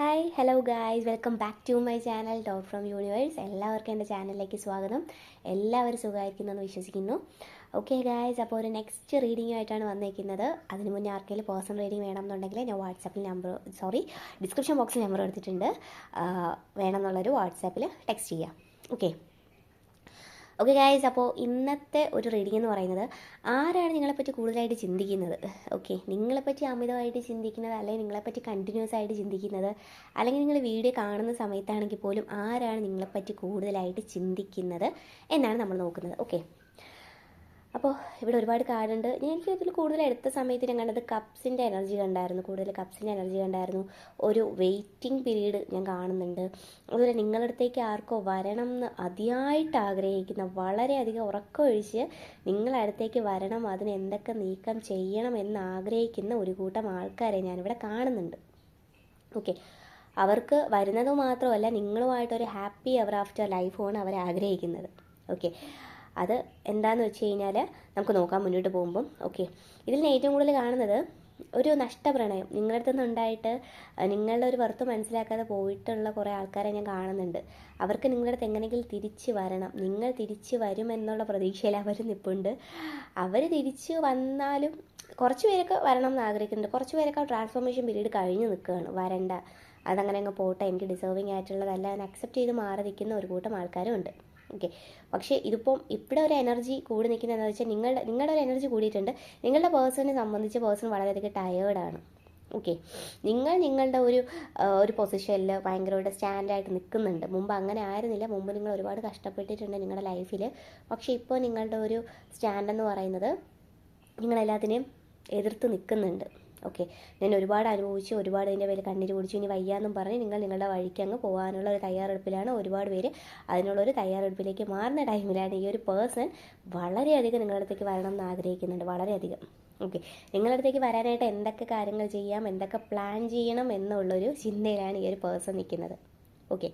Hi hello guys welcome back to my channel dot from universe എല്ലാവർക്കും എന്റെ ചാനലിലേക്ക് സ്വാഗതം. എല്ലാവരും സുഖമായിരിക്കുന്നു എന്ന് വിശ്വസിക്കുന്നു. ഓക്കെ ഗായ്സ് അപ്പോൾ ഒരു നെക്സ്റ്റ് റീഡിങ്ങുമായിട്ടാണ് വന്നേക്കുന്നത്. അതിന് മുന്നേ ആർക്കെങ്കിലും പേഴ്സണൽ റീഡിംഗ് വേണമെന്നുണ്ടെങ്കിൽ ഞാൻ വാട്സാപ്പിൽ നമ്പർ സോറി ഡിസ്ക്രിപ്ഷൻ ബോക്സിൽ നമ്പർ എടുത്തിട്ടുണ്ട്. വേണമെന്നുള്ളൊരു വാട്സാപ്പിൽ ടെക്സ്റ്റ് ചെയ്യാം. ഓക്കെ ഓക്കെ ഗായ്സ് അപ്പോൾ ഇന്നത്തെ ഒരു റീഡിംഗ് എന്ന് പറയുന്നത് ആരാണ് നിങ്ങളെപ്പറ്റി കൂടുതലായിട്ട് ചിന്തിക്കുന്നത്? ഓക്കെ നിങ്ങളെപ്പറ്റി അമിതമായിട്ട് ചിന്തിക്കുന്നത് അല്ലെങ്കിൽ നിങ്ങളെപ്പറ്റി കണ്ടിന്യൂസ് ആയിട്ട് ചിന്തിക്കുന്നത്? അല്ലെങ്കിൽ നിങ്ങൾ വീഡിയോ കാണുന്ന സമയത്താണെങ്കിൽ പോലും ആരാണ് നിങ്ങളെപ്പറ്റി കൂടുതലായിട്ട് ചിന്തിക്കുന്നത്? എന്നാണ് നമ്മൾ നോക്കുന്നത്. ഓക്കെ അപ്പോൾ ഇവിടെ ഒരുപാട് കാർഡുണ്ട് ഞാൻ എനിക്ക് ഇതിൽ കൂടുതൽ എടുത്ത സമയത്ത് ഞാൻ കണ്ടത് കപ്സിന്റെ എനർജി കണ്ടായിരുന്നു. കൂടുതൽ കപ്സിന്റെ എനർജി കണ്ടായിരുന്നു. ഒരു വെയിറ്റിംഗ് പീരീഡ് ഞാൻ കാണുന്നുണ്ട്. അതുപോലെ നിങ്ങളുടെ അടുത്തേക്ക് ആർക്കോ വരണം എന്ന് അതിയായിട്ട് ആഗ്രഹിക്കുന്ന വളരെയധികം ഉറക്കമൊഴിച്ച് നിങ്ങളുടെ അടുത്തേക്ക് വരണം അതിന് എന്തൊക്കെ നീക്കം ചെയ്യണം എന്ന് ആഗ്രഹിക്കുന്ന ഒരു കൂട്ടം ആൾക്കാരെ ഞാനിവിടെ കാണുന്നുണ്ട്. ഓക്കെ അവർക്ക് വരുന്നത് മാത്രമല്ല നിങ്ങളുമായിട്ടൊരു ഹാപ്പി അവർ ആഫ്റ്റർ ലൈഫാണ് അവർ ആഗ്രഹിക്കുന്നത് ഓക്കെ അത് എന്താന്ന് വെച്ച് കഴിഞ്ഞാൽ നമുക്ക് നോക്കാം മുന്നോട്ട് പോകുമ്പം ഓക്കെ ഇതിൽ ഞാൻ ഏറ്റവും കൂടുതൽ കാണുന്നത് ഒരു നഷ്ടപ്രണയം. നിങ്ങളുടെ അടുത്ത് നിന്നുണ്ടായിട്ട് നിങ്ങളുടെ ഒരു വർത്ത് മനസ്സിലാക്കാതെ പോയിട്ടുള്ള കുറേ ആൾക്കാരെ ഞാൻ കാണുന്നുണ്ട്. അവർക്ക് നിങ്ങളുടെ അടുത്ത് എങ്ങനെയെങ്കിലും തിരിച്ചു വരണം. നിങ്ങൾ തിരിച്ചു വരുമെന്നുള്ള പ്രതീക്ഷയിൽ അവർ നിപ്പുണ്ട്. അവർ തിരിച്ചു വന്നാലും കുറച്ച് പേരൊക്കെ വരണം എന്ന് ആഗ്രഹിക്കുന്നുണ്ട്. കുറച്ച് പേരൊക്കെ ട്രാൻസ്ഫോർമേഷൻ പീരീഡ് കഴിഞ്ഞ് നിൽക്കുകയാണ് വരണ്ട. അതങ്ങനെ അങ്ങ് പോട്ടെ. എനിക്ക് ഡിസേർവിങ് ആയിട്ടുള്ളതല്ല. എന്ന് അക്സെപ്റ്റ് ചെയ്ത് മാറി നിൽക്കുന്ന ഒരു കൂട്ടം ആൾക്കാരും ഉണ്ട് ഓക്കെ പക്ഷേ ഇതിപ്പം ഇവിടെ ഒരു എനർജി കൂടി നിൽക്കുന്നതെന്ന് വെച്ചാൽ നിങ്ങളുടെ നിങ്ങളുടെ ഒരു എനർജി കൂടിയിട്ടുണ്ട്. നിങ്ങളുടെ പേഴ്സണിനെ സംബന്ധിച്ച് പേഴ്സൺ വളരെയധികം ടയേർഡാണ് ഓക്കെ നിങ്ങൾ നിങ്ങളുടെ ഒരു ഒരു പൊസിഷനിൽ ഭയങ്കരമായിട്ട് സ്റ്റാൻഡായിട്ട് നിൽക്കുന്നുണ്ട്. മുമ്പ് അങ്ങനെ ആയിരുന്നില്ല. മുമ്പ് നിങ്ങൾ ഒരുപാട് കഷ്ടപ്പെട്ടിട്ടുണ്ട് നിങ്ങളുടെ ലൈഫിൽ പക്ഷേ ഇപ്പോൾ നിങ്ങളുടെ ഒരു സ്റ്റാൻഡ് എന്ന് പറയുന്നത് നിങ്ങളെല്ലാത്തിനെയും എതിർത്ത് നിൽക്കുന്നുണ്ട്. ഓക്കെ ഞാൻ ഒരുപാട് അനുഭവിച്ചു ഒരുപാട് ഇതിന്റെ പേര് കണ്ണീര് കുടിച്ചു. ഇനി വയ്യാന്നും പറഞ്ഞ് നിങ്ങൾ നിങ്ങളുടെ വഴിക്ക് അങ്ങ് പോകാനുള്ള ഒരു തയ്യാറെടുപ്പിലാണ് ഒരുപാട് പേര്. അതിനുള്ളൊരു തയ്യാറെടുപ്പിലേക്ക് മാറുന്ന ടൈമിലാണ് ഈ ഒരു പേഴ്സൺ വളരെയധികം നിങ്ങളുടെ അടുത്തേക്ക് വരണം എന്ന് ആഗ്രഹിക്കുന്നുണ്ട്. വളരെയധികം. ഓക്കെ നിങ്ങളുടെ അടുത്തേക്ക് വരാനായിട്ട് എന്തൊക്കെ കാര്യങ്ങൾ ചെയ്യാം എന്തൊക്കെ പ്ലാൻ ചെയ്യണം എന്നുള്ളൊരു ചിന്തയിലാണ് ഈ ഒരു പേഴ്സൺ നിൽക്കുന്നത്. ഓക്കെ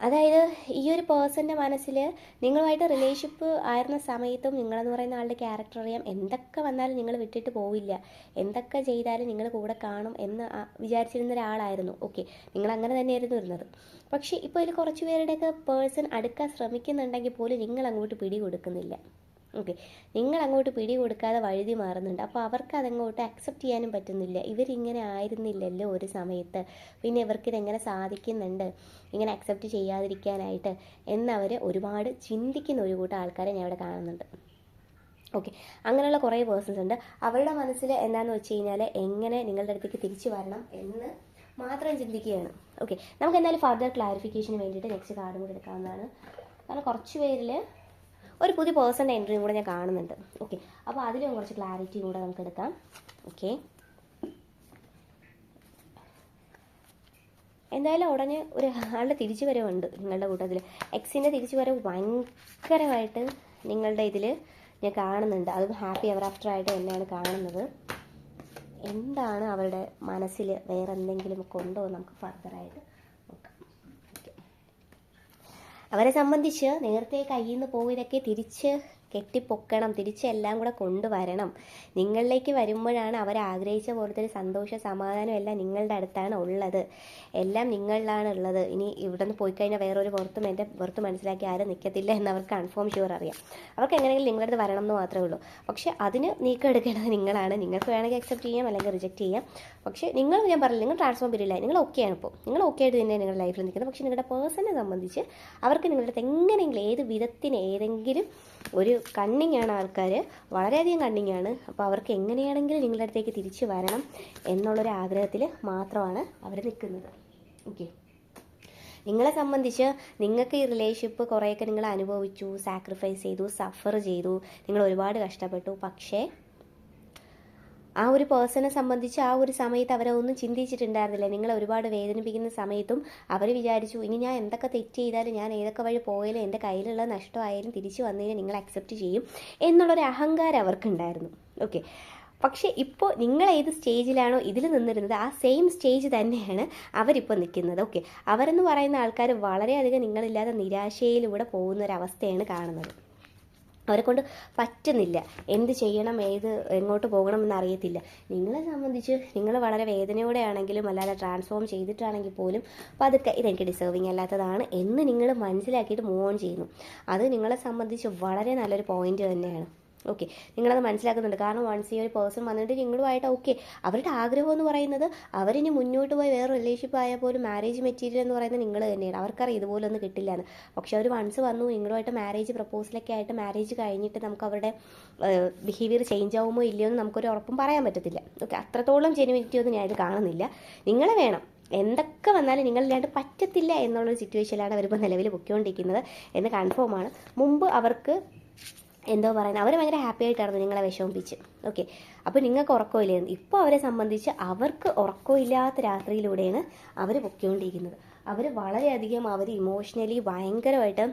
അതായത് ഈ ഒരു പേഴ്സന്റെ മനസ്സിൽ നിങ്ങളുമായിട്ട് റിലേഷൻഷിപ്പ് ആയിരുന്ന സമയത്തും നിങ്ങളെന്ന് പറയുന്ന ആളുടെ ക്യാരക്ടർ അറിയാം. എന്തൊക്കെ വന്നാലും നിങ്ങൾ വിട്ടിട്ട് പോവില്ല. എന്തൊക്കെ ചെയ്താലും നിങ്ങൾ കൂടെ കാണും എന്ന് വിചാരിച്ചിരുന്ന ഒരാളായിരുന്നു. ഓക്കെ നിങ്ങൾ അങ്ങനെ തന്നെയായിരുന്നു ഇരുന്നത്. പക്ഷേ ഇപ്പോൾ ഇതിൽ കുറച്ച് പേരുടെയൊക്കെ പേഴ്സൺ അടുക്കാൻ ശ്രമിക്കുന്നുണ്ടെങ്കിൽ പോലും നിങ്ങൾ അങ്ങോട്ട് പിടി കൊടുക്കുന്നില്ല ഓക്കെ നിങ്ങൾ അങ്ങോട്ട് പിടി കൊടുക്കാതെ വഴുതി മാറുന്നുണ്ട്. അപ്പോൾ അവർക്ക് അതങ്ങോട്ട് അക്സെപ്റ്റ് ചെയ്യാനും പറ്റുന്നില്ല. ഇവരിങ്ങനെ ആയിരുന്നില്ലല്ലോ ഒരു സമയത്ത്. പിന്നെ ഇവർക്ക് ഇതെങ്ങനെ സാധിക്കുന്നുണ്ട്? ഇങ്ങനെ അക്സെപ്റ്റ് ചെയ്യാതിരിക്കാനായിട്ട് എന്നവർ ഒരുപാട് ചിന്തിക്കുന്ന ഒരു കൂട്ടം ആൾക്കാരെ ഞാൻ ഇവിടെ കാണുന്നുണ്ട്. ഓക്കെ അങ്ങനെയുള്ള കുറേ പേഴ്സൺസ് ഉണ്ട്. അവരുടെ മനസ്സിൽ എന്താണെന്ന് വെച്ച് കഴിഞ്ഞാൽ എങ്ങനെ നിങ്ങളുടെ അടുത്തേക്ക് തിരിച്ചു വരണം എന്ന് മാത്രം ചിന്തിക്കുകയാണ്. ഓക്കെ നമുക്ക് എന്തായാലും ഫർദർ ക്ലാരിഫിക്കേഷന് വേണ്ടിയിട്ട് നെക്സ്റ്റ് കാർഡും കൂടി എടുക്കാവുന്നതാണ്. കാരണം കുറച്ച് പേരിൽ ഒരു പുതിയ പേഴ്സന്റെ എൻട്രിയും കൂടെ ഞാൻ കാണുന്നുണ്ട്. ഓക്കെ അപ്പോൾ അതിലും കുറച്ച് ക്ലാരിറ്റിയും കൂടെ നമുക്ക് എടുക്കാം. ഓക്കെ എന്തായാലും ഉടനെ ഒരു ആളുടെ തിരിച്ചു വരവുണ്ട് നിങ്ങളുടെ കൂട്ടത്തിൽ എക്സിന്റെ തിരിച്ചു വരവ് ഭയങ്കരമായിട്ട് നിങ്ങളുടെ ഇതിൽ ഞാൻ കാണുന്നുണ്ട്. അതും ഹാപ്പി അവർ ആഫ്റ്റർ ആയിട്ട് തന്നെയാണ് കാണുന്നത്. എന്താണ് അവരുടെ മനസ്സിൽ വേറെ എന്തെങ്കിലും കൊണ്ടോ ഉണ്ടോ നമുക്ക് ഫർദറായിട്ട് അവരെ സംബന്ധിച്ച് നേരത്തെ കയ്യിൽ നിന്ന് പോയതൊക്കെ തിരിച്ച് കെട്ടിപ്പൊക്കണം തിരിച്ചെല്ലാം കൂടെ കൊണ്ടുവരണം. നിങ്ങളിലേക്ക് വരുമ്പോഴാണ് അവർ ആഗ്രഹിച്ച പോലത്തെ ഒരു സന്തോഷ സമാധാനം എല്ലാം നിങ്ങളുടെ അടുത്താണ് ഉള്ളത്. എല്ലാം നിങ്ങളിലാണ് ഉള്ളത്. ഇനി ഇവിടെ നിന്ന് പോയി കഴിഞ്ഞാൽ വേറൊരു പുറത്തും എന്റെ പുറത്ത് മനസ്സിലാക്കി ആരും നിൽക്കത്തില്ല എന്ന് അവർക്ക് കൺഫേം ഷുവർ അറിയാം. അവർക്ക് എങ്ങനെയെങ്കിലും നിങ്ങളുടെ അടുത്ത് വരണം എന്ന് മാത്രമേ ഉള്ളൂ. പക്ഷേ അതിന് നീക്കം എടുക്കേണ്ടത് നിങ്ങളാണ്. നിങ്ങൾക്ക് വേണമെങ്കിൽ അക്സെപ്റ്റ് ചെയ്യാം അല്ലെങ്കിൽ റിജക്റ്റ് ചെയ്യാം. പക്ഷേ നിങ്ങൾ ഞാൻ പറഞ്ഞില്ല നിങ്ങൾ ട്രാൻസ്ഫോം പീരിയഡില്ല നിങ്ങൾ ഓക്കെയാണ് ഇപ്പോൾ. നിങ്ങൾ ഓക്കെ ആയിട്ട് തന്നെ നിങ്ങളുടെ ലൈഫിൽ നിൽക്കുന്നത്. പക്ഷേ നിങ്ങളുടെ പേഴ്സണെ സംബന്ധിച്ച് അവർക്ക് നിങ്ങളുടെ എങ്ങനെയെങ്കിലും ഏത് വിധത്തിന് ഏതെങ്കിലും ഒരു കണ്ണിങ് ആണ് ആൾക്കാർ വളരെയധികം കണ്ണിങ് ആണ് അപ്പോൾ അവർക്ക് എങ്ങനെയാണെങ്കിലും നിങ്ങളുടെ അടുത്തേക്ക് തിരിച്ചു വരണം എന്നുള്ളൊരു ആഗ്രഹത്തിൽ മാത്രമാണ് അവർ നിൽക്കുന്നത് ഓക്കെ നിങ്ങളെ സംബന്ധിച്ച് നിങ്ങൾക്ക് ഈ റിലേഷൻഷിപ്പ് കുറേയൊക്കെ നിങ്ങൾ അനുഭവിച്ചു സാക്രിഫൈസ് ചെയ്തു സഫർ ചെയ്തു നിങ്ങൾ ഒരുപാട് കഷ്ടപ്പെട്ടു. പക്ഷേ ആ ഒരു പേഴ്സണെ സംബന്ധിച്ച് ആ ഒരു സമയത്ത് അവരെ ഒന്നും ചിന്തിച്ചിട്ടുണ്ടായിരുന്നില്ല. നിങ്ങളെ ഒരുപാട് വേദനിപ്പിക്കുന്ന സമയത്തും അവർ വിചാരിച്ചു ഇനി ഞാൻ എന്തൊക്കെ തെറ്റ് ചെയ്താലും ഞാൻ ഏതൊക്കെ വഴി പോയാലും എന്റെ കയ്യിലുള്ള നഷ്ടമായാലും തിരിച്ചു വന്നതിന് നിങ്ങൾ അക്സെപ്റ്റ് ചെയ്യും എന്നുള്ളൊരു അഹങ്കാരം അവർക്കുണ്ടായിരുന്നു. ഓക്കെ പക്ഷേ ഇപ്പോൾ നിങ്ങൾ ഏത് സ്റ്റേജിലാണോ ഇതിൽ നിന്നിരുന്നത് ആ സെയിം സ്റ്റേജ് തന്നെയാണ് അവരിപ്പോൾ നിൽക്കുന്നത്. ഓക്കെ അവരെന്ന് പറയുന്ന ആൾക്കാർ വളരെയധികം നിങ്ങളില്ലാതെ നിരാശയിലൂടെ പോകുന്ന ഒരു അവസ്ഥയാണ് കാണുന്നത്. അവരെ കൊണ്ട് പറ്റുന്നില്ല. എന്ത് ചെയ്യണം ഏത് എങ്ങോട്ട് പോകണം എന്ന് അറിയത്തില്ല. നിങ്ങളെ സംബന്ധിച്ച് നിങ്ങൾ വളരെ വേദനയോടെ ആണെങ്കിലും അല്ലാതെ ട്രാൻസ്ഫോം ചെയ്തിട്ടാണെങ്കിൽ പോലും പതുക്കെ ഇതെനിക്ക് ഡിസേർവിങ് അല്ലാത്തതാണ് എന്ന് നിങ്ങൾ മനസ്സിലാക്കിയിട്ട് മൂവ് ഓൺ ചെയ്യുന്നു. അത് നിങ്ങളെ സംബന്ധിച്ച് വളരെ നല്ലൊരു പോയിന്റ് തന്നെയാണ്. ഓക്കെ നിങ്ങളത് മനസ്സിലാക്കുന്നുണ്ട്. കാരണം വൺസ് ഈ ഒരു പേഴ്സൺ വന്നിട്ട് നിങ്ങളുമായിട്ട് ഓക്കെ അവരുടെ ആഗ്രഹം എന്ന് പറയുന്നത് അവരിനി മുന്നോട്ട് പോയി വേറെ റിലേഷൻഷിപ്പ് ആയാൽ പോലും മാരേജ് മെറ്റീരിയൽ എന്ന് പറയുന്നത് നിങ്ങൾ തന്നെയാണ്. അവർക്കറിയാം ഇതുപോലൊന്നും കിട്ടില്ല എന്ന് പക്ഷെ അവർ വൺസ് വന്നു നിങ്ങളുമായിട്ട് മാരേജ് പ്രപ്പോസലൊക്കെ ആയിട്ട് മാരേജ് കഴിഞ്ഞിട്ട് നമുക്ക് അവരുടെ ബിഹേവിയർ ചേഞ്ച് ആവുമോ ഇല്ലയോ എന്ന് നമുക്കൊരു ഉറപ്പും പറയാൻ പറ്റത്തില്ല. ഓക്കെ അത്രത്തോളം ജെനുവിനിറ്റി ഒന്നും ഞാനിത് കാണുന്നില്ല. നിങ്ങളെ വേണം. എന്തൊക്കെ വന്നാലും നിങ്ങളില്ലാണ്ട് പറ്റത്തില്ല എന്നുള്ളൊരു സിറ്റുവേഷനിലാണ് അവരിപ്പോൾ നിലവിൽ പൊയ്ക്കൊണ്ടിരിക്കുന്നത് എന്ന് കൺഫേം ആണ്. മുമ്പ് അവർക്ക് എന്തോ പറയുന്നത്. അവർ ഭയങ്കര ഹാപ്പി ആയിട്ടായിരുന്നു നിങ്ങളെ വിഷമിപ്പിച്ച്. ഓക്കെ അപ്പോൾ നിങ്ങൾക്ക് ഉറക്കമില്ലായിരുന്നു ഇപ്പോൾ അവരെ സംബന്ധിച്ച് അവർക്ക് ഉറക്കമില്ലാത്ത രാത്രിയിലൂടെയാണ് അവർ പൊക്കിക്കൊണ്ടിരിക്കുന്നത് അവർ വളരെയധികം അവർ ഇമോഷണലി ഭയങ്കരമായിട്ട്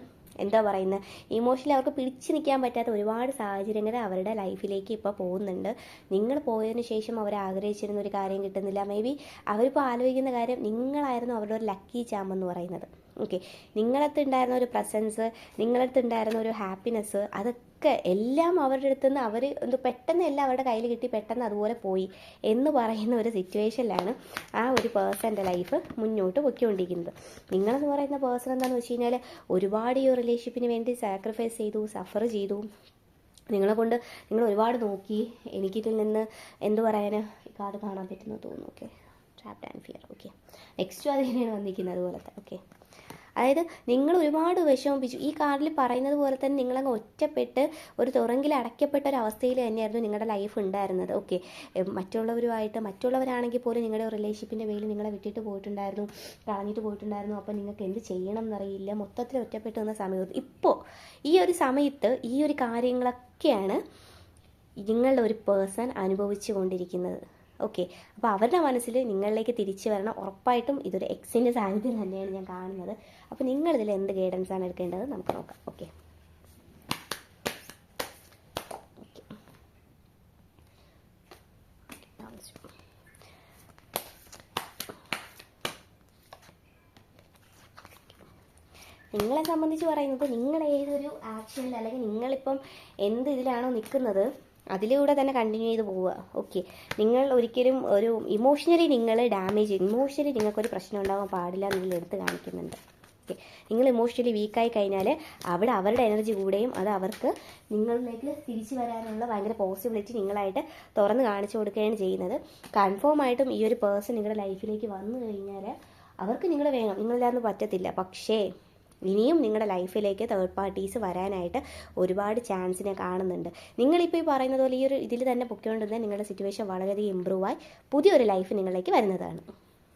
എന്താ പറയുന്നത്? ഇമോഷണലി അവർക്ക് പിടിച്ചു നിൽക്കാൻ പറ്റാത്ത ഒരുപാട് സാഹചര്യങ്ങൾ അവരുടെ ലൈഫിലേക്ക് ഇപ്പോൾ പോകുന്നുണ്ട്. നിങ്ങൾ പോയതിന് ശേഷം അവർ ആഗ്രഹിച്ചിരുന്ന ഒരു കാര്യം കിട്ടുന്നില്ല. മേ ബി അവരിപ്പോൾ ആലോചിക്കുന്ന കാര്യം നിങ്ങളായിരുന്നു അവരുടെ ഒരു ലക്കി ചാമ്പെന്ന് പറയുന്നത്. ഓക്കെ നിങ്ങളടുത്ത് ഉണ്ടായിരുന്ന ഒരു പ്രസൻസ് നിങ്ങളടുത്ത് ഉണ്ടായിരുന്ന ഒരു ഹാപ്പിനെസ് അതൊക്കെ എല്ലാം അവരുടെ അടുത്ത് നിന്ന് അവർ എന്ത് പെട്ടെന്ന് എല്ലാം അവരുടെ കയ്യിൽ കിട്ടി പെട്ടെന്ന് അതുപോലെ പോയി എന്ന് പറയുന്ന ഒരു സിറ്റുവേഷനിലാണ് ആ ഒരു പേഴ്സന്റെ ലൈഫ് മുന്നോട്ട് പൊയ്ക്കൊണ്ടിരിക്കുന്നത്. നിങ്ങളെന്ന് പറയുന്ന പേഴ്സൺ എന്താണെന്ന് വെച്ച് കഴിഞ്ഞാൽ ഒരുപാട് ഈ റിലേഷൻഷിപ്പിന് വേണ്ടി സാക്രിഫൈസ് ചെയ്തു സഫർ ചെയ്തു. നിങ്ങളെ കൊണ്ട് നിങ്ങൾ ഒരുപാട് നോക്കി. എനിക്കിതിൽ നിന്ന് എന്ത് പറയാൻ കാർഡ് കാണാൻ പറ്റുന്നു തോന്നുന്നു. Okay trapped and fear okay next അത് വന്നിരിക്കുന്നത് അതുപോലത്തെ. ഓക്കെ അതായത് നിങ്ങൾ ഒരുപാട് വിഷമിപ്പിച്ചു. ഈ കാർഡിൽ പറയുന്നത് പോലെ തന്നെ നിങ്ങളങ്ങ് ഒറ്റപ്പെട്ട് ഒരു തുറങ്കിൽ അടയ്ക്കപ്പെട്ട ഒരു അവസ്ഥയിൽ തന്നെയായിരുന്നു നിങ്ങളുടെ ലൈഫ് ഉണ്ടായിരുന്നത്. ഓക്കെ മറ്റുള്ളവരുമായിട്ട് മറ്റുള്ളവരാണെങ്കിൽ പോലും നിങ്ങളുടെ റിലേഷൻഷിപ്പിന്റെ പേരിൽ നിങ്ങളെ വിട്ടിട്ട് പോയിട്ടുണ്ടായിരുന്നു കളഞ്ഞിട്ട് പോയിട്ടുണ്ടായിരുന്നു. അപ്പോൾ നിങ്ങൾക്ക് എന്ത് ചെയ്യണം എന്നറിയില്ല. മൊത്തത്തിൽ ഒറ്റപ്പെട്ട് നിന്ന സമയത്ത് ഇപ്പോൾ ഈ ഒരു സമയത്ത് ഈ ഒരു കാര്യങ്ങളൊക്കെയാണ് നിങ്ങളുടെ ഒരു പേഴ്സൺ അനുഭവിച്ചു കൊണ്ടിരിക്കുന്നത്. ഓക്കെ അപ്പോൾ അവരുടെ മനസ്സിൽ നിങ്ങളിലേക്ക് തിരിച്ചു വരണം. ഉറപ്പായിട്ടും ഇതൊരു എക്സിന്റെ സാന്നിധ്യം തന്നെയാണ് ഞാൻ കാണുന്നത്. അപ്പോൾ നിങ്ങളിതിൽ എന്ത് ഗൈഡൻസ് ആണ് എടുക്കേണ്ടത് നമുക്ക് നോക്കാം. ഓക്കെ നിങ്ങളെ സംബന്ധിച്ച് പറയുന്നത് നിങ്ങൾ ഏതൊരു ആക്ഷനിൽ അല്ലെങ്കിൽ നിങ്ങളിപ്പം എന്ത് ഇതിലാണോ നിൽക്കുന്നത് അതിലൂടെ തന്നെ കണ്ടിന്യൂ ചെയ്ത് പോവുക. ഓക്കെ നിങ്ങൾ ഒരിക്കലും ഒരു ഇമോഷണലി നിങ്ങൾ ഡാമേജ് ഇമോഷണലി നിങ്ങൾക്കൊരു പ്രശ്നം ഉണ്ടാകാൻ പാടില്ല നിങ്ങൾ എടുത്ത് കാണിക്കുന്നുണ്ട്. ഓക്കെ നിങ്ങൾ ഇമോഷണലി വീക്കായി കഴിഞ്ഞാൽ അവിടെ അവരുടെ എനർജി കൂടുകയും അത് അവർക്ക് നിങ്ങളിലേക്ക് തിരിച്ചു വരാനുള്ള ഭയങ്കര പോസിബിലിറ്റി നിങ്ങളായിട്ട് തുറന്ന് കാണിച്ചു കൊടുക്കുകയാണ് ചെയ്യുന്നത്. കൺഫേം ആയിട്ടും ഈ ഒരു പേഴ്സൺ നിങ്ങളുടെ ലൈഫിലേക്ക് വന്നു കഴിഞ്ഞാൽ അവർക്ക് നിങ്ങൾ വേണം. നിങ്ങളില്ലാന്ന് പറ്റത്തില്ല. പക്ഷേ ഇനിയും നിങ്ങളുടെ ലൈഫിലേക്ക് തേർഡ് പാർട്ടീസ് വരാനായിട്ട് ഒരുപാട് ചാൻസിനെ കാണുന്നുണ്ട്. നിങ്ങളിപ്പോൾ ഈ പറയുന്നത് പോലെ ഈ ഒരു ഇതിൽ തന്നെ പൊക്കിക്കൊണ്ടിരുന്ന നിങ്ങളുടെ സിറ്റുവേഷൻ വളരെയധികം ഇമ്പ്രൂവായി പുതിയൊരു ലൈഫ് നിങ്ങളിലേക്ക് വരുന്നതാണ്.